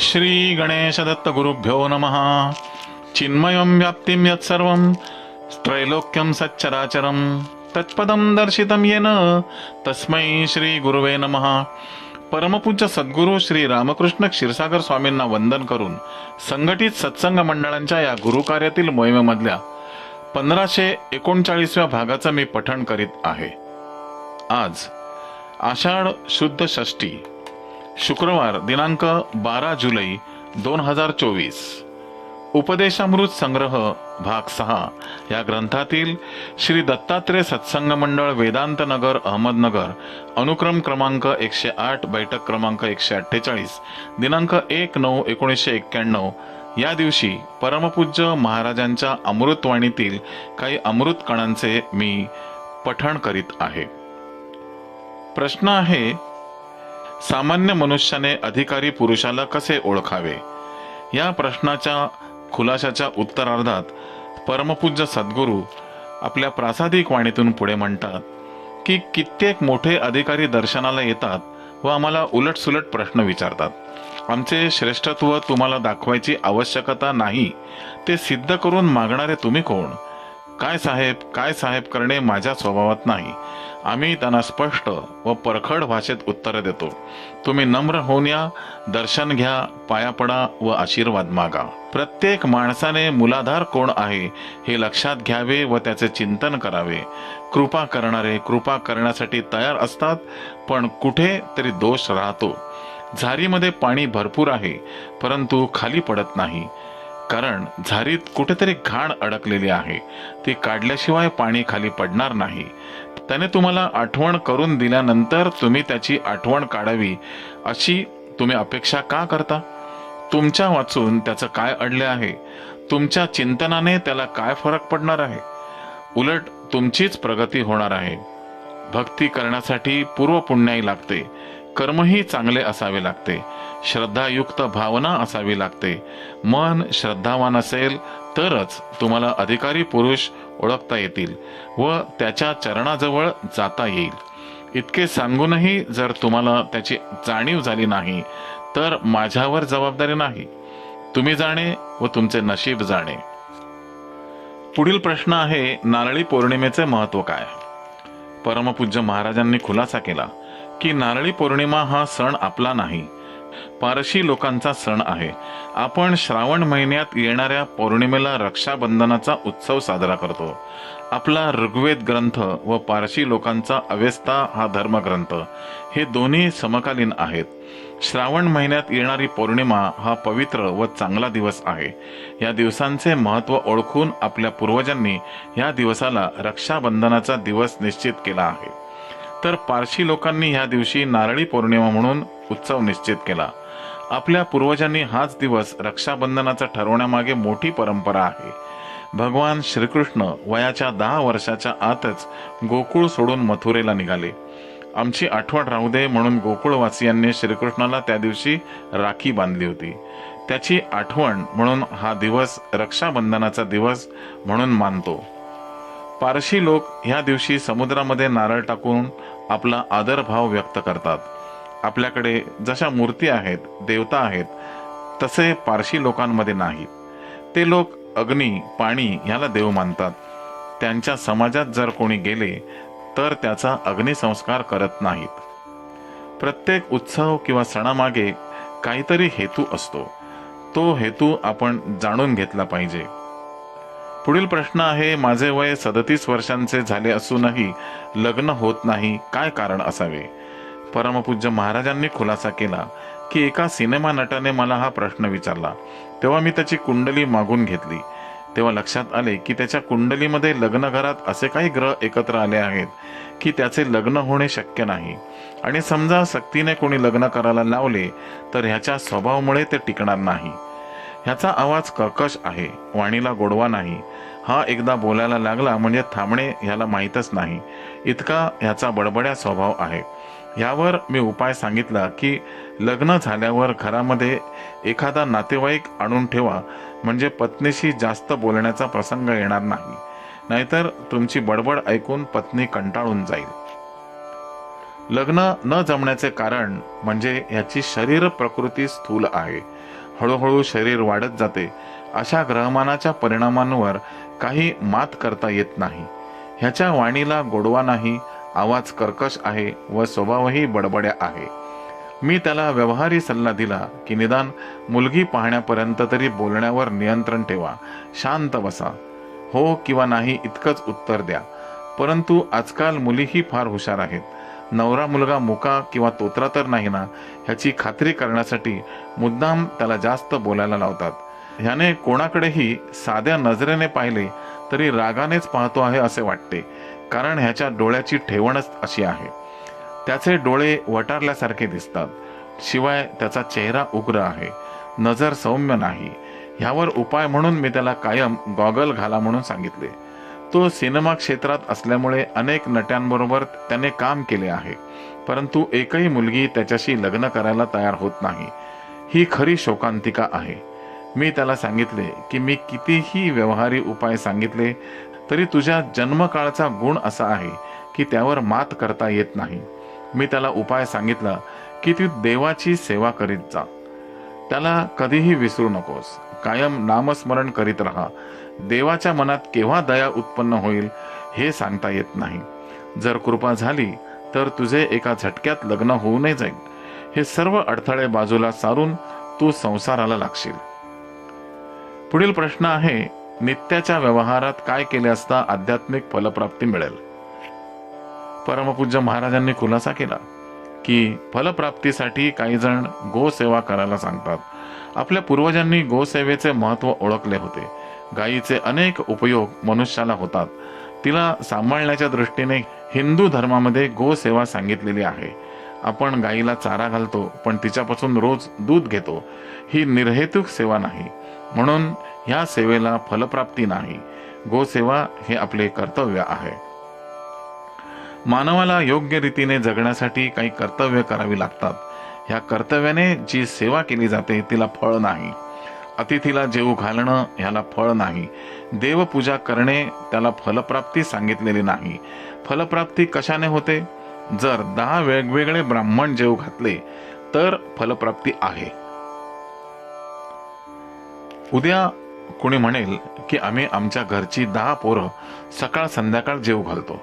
श्री गणेश दत्त गुरुभ्यो नमः। चिन्मयं व्याप्तिं यत्सर्व त्रैलोक्यं सच्चराचरं तत्पदं दर्शितं येन। तस्मै श्री गुरुवे नमः। परमपूज्य सद्गुरू श्री रामकृष्ण क्षीरसागर स्वामींना वंदन करून संघटित सत्संग मंडळांच्या या गुरुकार्यातील मोहिमेमधल्या पंधराशे एकोणचाळीसव्या भागाचं मी पठण करीत आहे. आज आषाढ शुद्ध षष्टी शुक्रवार दिनांक बारा जुलै दोन हजार चोवीस. उपदेशामृत संग्रह भाग सहा. या ग्रंथातील श्री दत्तात्रय सत्संग मंडळ वेदांत नगर अहमदनगर अनुक्रम क्रमांक एकशे आठ बैठक क्रमांक एकशे अठ्ठेचाळीस दिनांक एक नऊ एकोणीसशे एक्क्याण्णव. या दिवशी परमपूज्य महाराजांच्या अमृतवाणीतील काही अमृत कणांचे मी पठण करीत आहे. प्रश्न आहे सामान्य मनुष्याने अधिकारी पुरुषाला कसे ओळखावे? या प्रश्नाच्या खुलाशाच्या उत्तरार्धात परमपूज्य सद्गुरू आपल्या प्रासादिक वाणीतून पुढे म्हणतात की कित्येक मोठे अधिकारी दर्शनाला येतात व आम्हाला उलटसुलट प्रश्न विचारतात. आमचे श्रेष्ठत्व तुम्हाला दाखवायची आवश्यकता नाही ते सिद्ध करून मागणारे तुम्ही कोण? काय साहेब काय साहेब करणे माझ्या स्वभावात नाही. आम्ही त्यांना स्पष्ट व परखड भाषेत उत्तर देतो. तुम्ही नम्र होऊन या दर्शन घ्या पाया पडा व आशीर्वाद मागा. प्रत्येक माणसाने मुलाधार कोण आहे हे लक्षात घ्यावे व त्याचे चिंतन करावे. कृपा करणारे कृपा करण्यासाठी तयार असतात पण कुठे तरी दोष राहतो. झारीमध्ये पाणी भरपूर आहे परंतु खाली पडत नाही. कारण झारीत कुठेतरी घाण अडकलेली आहे. ती काढल्याशिवाय पाणी खाली पडणार नाही. त्याने तुम्हाला आठवण करून दिल्यानंतर तुम्ही त्याची आठवण काढावी अशी तुम्ही अपेक्षा का करता? तुमच्या वाचून त्याचं काय अडले आहे? तुमच्या चिंतनाने त्याला काय फरक पडणार आहे? उलट तुमचीच प्रगती होणार आहे. भक्ती करण्यासाठी पूर्वपुण्याही लागते. कर्मही चांगले असावे लागते. श्रद्धायुक्त भावना असावी लागते. मन श्रद्धावान असेल तरच तुम्हाला अधिकारी पुरुष ओळखता येतील व त्याच्या चरणाजवळ जाता येईल. इतके सांगूनही जर तुम्हाला त्याची जाणीव झाली नाही तर माझ्यावर जबाबदारी नाही. तुम्ही जाणे व तुमचे नशीब जाणे. पुढील प्रश्न आहे नारळी पौर्णिमेचे महत्त्व काय? परमपूज्य महाराजांनी खुलासा केला. की नारळी पौर्णिमा हा सण आपला नाही. पारशी लोकांचा सण आहे. आपण श्रावण महिन्यात येणाऱ्या पौर्णिमेला रक्षाबंधनाचा उत्सव साजरा करतो. आपला ऋग्वेद ग्रंथ व पारशी लोकांचा अवेस्ता हा धर्मग्रंथ हे दोन्ही समकालीन आहेत. श्रावण महिन्यात येणारी पौर्णिमा हा पवित्र व चांगला दिवस आहे. या दिवसांचे महत्त्व ओळखून आपल्या पूर्वजांनी या दिवसाला रक्षाबंधनाचा दिवस निश्चित केला आहे. तर पारशी लोकांनी ह्या दिवशी नारळी पौर्णिमा म्हणून उत्सव निश्चित केला. आपल्या पूर्वजांनी हाच दिवस रक्षाबंधनाचा ठरवण्यामागे मोठी परंपरा आहे. भगवान श्रीकृष्ण वयाच्या दहा वर्षाच्या आतच गोकुळ सोडून मथुरेला निघाले. आमची आठवण राहू दे म्हणून गोकुळवासियांनी श्रीकृष्णाला त्या दिवशी राखी बांधली होती. त्याची आठवण म्हणून हा दिवस रक्षाबंधनाचा दिवस म्हणून मानतो. पारशी लोक ह्या दिवशी समुद्रामध्ये नारळ टाकून आपला आदरभाव व्यक्त करतात. आपल्याकडे जशा मूर्ती आहेत देवता आहेत तसे पारशी लोकांमध्ये नाहीत ते लोक अग्नी पाणी ह्याला देव मानतात. त्यांच्या समाजात जर कोणी गेले तर त्याचा अग्निसंस्कार करत नाहीत. प्रत्येक उत्सव किंवा सणामागे काहीतरी हेतू असतो. तो हेतू आपण जाणून घेतला पाहिजे. पुढील प्रश्न आहे माझे वय सदतीस वर्षांचे झाले असूनही लग्न होत नाही काय कारण असावे? परमपूज्य महाराजांनी खुलासा केला की एका सिनेमा नटाने मला हा प्रश्न विचारला. तेव्हा मी त्याची कुंडली मागून घेतली. तेव्हा लक्षात आले की त्याच्या कुंडलीमध्ये लग्नघरात असे काही ग्रह एकत्र आले आहेत की त्याचे लग्न होणे शक्य नाही. आणि समजा सक्तीने कोणी लग्न करायला लावले तर ह्याच्या स्वभावामुळे ते टिकणार नाही. ह्याचा आवाज कर्कश आहे. वाणीला गोडवा नाही. हा एकदा बोलायला लागला म्हणजे थांबणे ह्याला माहीतच नाही. इतका ह्याचा बडबड्या स्वभाव आहे. यावर मी उपाय सांगितला की लग्न झाल्यावर घरामध्ये एखादा नातेवाईक आणून ठेवा. म्हणजे पत्नीशी जास्त बोलण्याचा प्रसंग येणार नाही. नाहीतर तुमची बडबड ऐकून पत्नी कंटाळून जाईल. लग्न न जमण्याचे कारण म्हणजे याची शरीर प्रकृती स्थूल आहे. हळूहळू शरीर वाढत जाते अशा ग्रहमानाच्या परिणामांवर काही मात करता येत नाही. ह्याच्या वाणीला गोडवा नाही आवाज कर्कश आहे व स्वभावही बडबड्या आहे. मी त्याला व्यवहारी सल्ला दिला की निदान मुलगी पाहण्यापर्यंत तरी बोलण्यावर नियंत्रण ठेवा शांत बसा. हो किंवा नाही इतकंच उत्तर द्या. परंतु आजकाल मुलीही फार हुशार आहेत. नवरा मुलगा मुका किंवा तोत्रा तर नाही ना ह्याची खात्री करण्यासाठी मुद्दाम त्याला जास्त बोलायला लावतात. ह्याने कोणाकडेही साध्या नजरेने पाहिले तरी रागानेच पाहतो आहे असे वाटते कारण ह्याच्या डोळ्याची ठेवणच अशी आहे. त्याचे डोळे वटारल्यासारखे दिसतात शिवाय त्याचा चेहरा उग्र आहे नजर सौम्य नाही. ह्यावर उपाय म्हणून मी त्याला कायम गॉगल घाला म्हणून सांगितले. तो सिनेमा क्षेत्रात असल्यामुळे अनेक नट्यांबरोबर त्याने काम केले आहे. परंतु एकही मुलगी त्याच्याशी लग्न करायला तयार होत नाही. ही खरी शोकांतिका आहे. मी त्याला सांगितले की मी कितीही व्यवहारी उपाय सांगितले तरी तुझ्या जन्मकाळचा गुण असा आहे की त्यावर मात करता येत नाही. मी त्याला उपाय सांगितला की तू देवाची सेवा करीत जा. त्याला कधीही विसरू नकोस. कायम नामस्मरण करीत राहा. देवाच्या मनात केव्हा दया उत्पन्न होईल हे सांगता येत नाही. जर कृपा झाली तर तुझे एका झटक्यात लग्न होऊनही जाईल. हे सर्व अडथळे बाजूला सारून तू संसाराला लागशील. पुढील प्रश्न आहे नित्याच्या व्यवहारात काय केले असता आध्यात्मिक फलप्राप्ती मिळेल? परमपूज्य महाराजांनी खुलासा केला की फलप्राप्तीसाठी काही जण गोसेवा करायला सांगतात. आपल्या पूर्वजांनी गोसेवेचे महत्त्व ओळखले होते. गायीचे अनेक उपयोग मनुष्याला होतात. तिला सांभाळण्याच्या दृष्टीने हिंदू धर्मामध्ये गोसेवा सांगितलेली आहे. आपण गायीला चारा घालतो पण तिच्यापासून रोज दूध घेतो. ही निर्हेतुक सेवा नाही. म्हणून ह्या सेवेला फलप्राप्ती नाही. गोसेवा हे आपले कर्तव्य आहे. मानवाला योग्य रीतीने जगण्यासाठी काही कर्तव्य करावी लागतात. ह्या कर्तव्याने जी सेवा केली जाते तिला फळ नाही. अतिथीला जेऊ घालणं ह्याला फळ नाही. देवपूजा करणे त्याला फलप्राप्ती सांगितलेली नाही. फलप्राप्ती कशाने होते? जर दहा वेगवेगळे ब्राह्मण जेव घातले तर फलप्राप्ती आहे. उद्या कोणी म्हणेल की आम्ही आमच्या घरची दहा पोरं सकाळ संध्याकाळ जेव घालतो.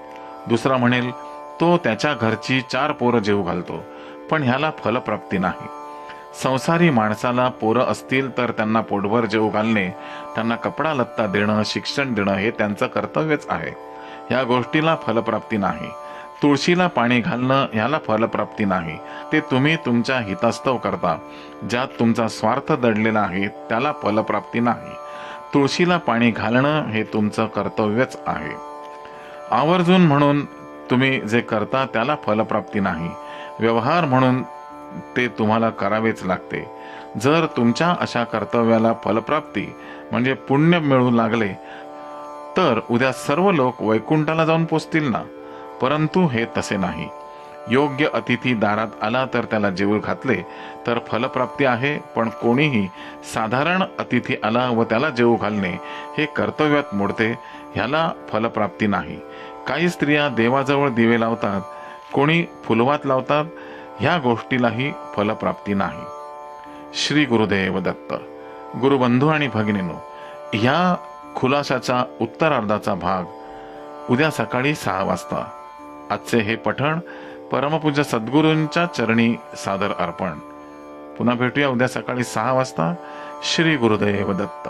दुसरा म्हणेल तो त्याच्या घरची चार पोरं जेव घालतो पण ह्याला फलप्राप्ती नाही. संसारी माणसाला पोरं असतील तर त्यांना पोटभर जेव घालणे त्यांना कपडा लत्ता देणं शिक्षण देणं हे त्यांचं कर्तव्यच आहे. या गोष्टीला फलप्राप्ती नाही. तुळशीला पाणी घालणं ह्याला फलप्राप्ती नाही. ते तुम्ही तुमच्या हितास्तव करता. ज्यात तुमचा स्वार्थ दडलेला आहे त्याला फलप्राप्ती नाही. तुळशीला पाणी घालणं हे तुमचं कर्तव्यच आहे. आवर्जून म्हणून तुम्ही जे करता त्याला फलप्राप्ती नाही. व्यवहार म्हणून ते तुम्हाला करावेच लागते. जर तुमच्या अशा कर्तव्याला फलप्राप्ती म्हणजे पुण्य मिळू लागले तर उद्या सर्व लोक वैकुंठाला जाऊन पोचतील ना? परंतु हे तसे नाही. योग्य अतिथी दारात आला तर त्याला जेवू घातले तर फलप्राप्ती आहे पण कोणीही साधारण अतिथी आला व त्याला जेवू घालणे हे कर्तव्यात मोडते ह्याला फलप्राप्ती नाही. काही स्त्रिया देवाजवळ दिवे लावतात कोणी फुलवात लावतात ह्या गोष्टीलाही फलप्राप्ती नाही. श्री गुरुदेव दत्त गुरुबंधू आणि भगिनीनो ह्या खुलाशाचा उत्तरार्धाचा भाग उद्या सकाळी सहा वाजता. आजचे हे पठण परमपूज्य सद्गुरूंच्या चरणी सादर अर्पण. पुन्हा भेटूया उद्या सकाळी सहा वाजता. श्री गुरुदेव दत्त.